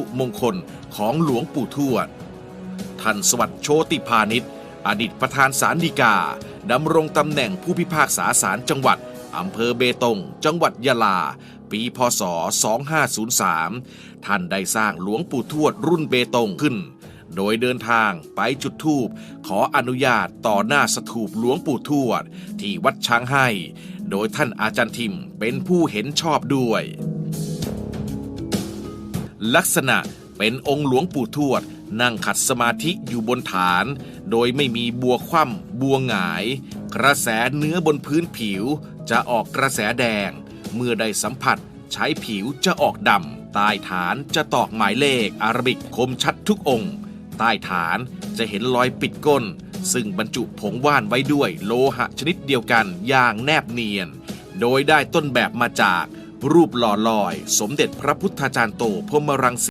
ถุมงคลของหลวงปู่ทวด ท่านสวัสดิ์โชติพาณิชย์อดีตประธานศาลฎีกา ดำรงตำแหน่งผู้พิพากษาศาลจังหวัด อำเภอเบตง จังหวัดยะลา ปีพศ 2503 ท่านได้สร้างหลวงปู่ทวดรุ่นเบตงขึ้น โดยเดินทางไปจุดธูปขออนุญาตต่อหน้าสถูปหลวงปู่ทวด ที่วัดช้างให้ โดยท่านอาจารย์ทิมเป็นผู้เห็นชอบด้วย ลักษณะเป็นองค์หลวงปู่ทวด นั่งขัดสมาธิอยู่บนฐาน โดยไม่มีบัวคว่ำบัวหงาย กระแสเนื้อบนพื้นผิวจะออกกระแสแดง เมื่อได้สัมผัสใช้ผิวจะออกดำใต้ฐานจะตอกหมายเลขอารบิกคมชัดทุกองค์ใต้ฐานจะเห็นรอยปิดก้น ซึ่งบรรจุผงว่านไว้ด้วยโลหะชนิดเดียวกันอย่างแนบเนียน โดยได้ต้นแบบมาจาก รูปหล่อลอย สมเด็จพระพุทธจารย์โตพรมรังสี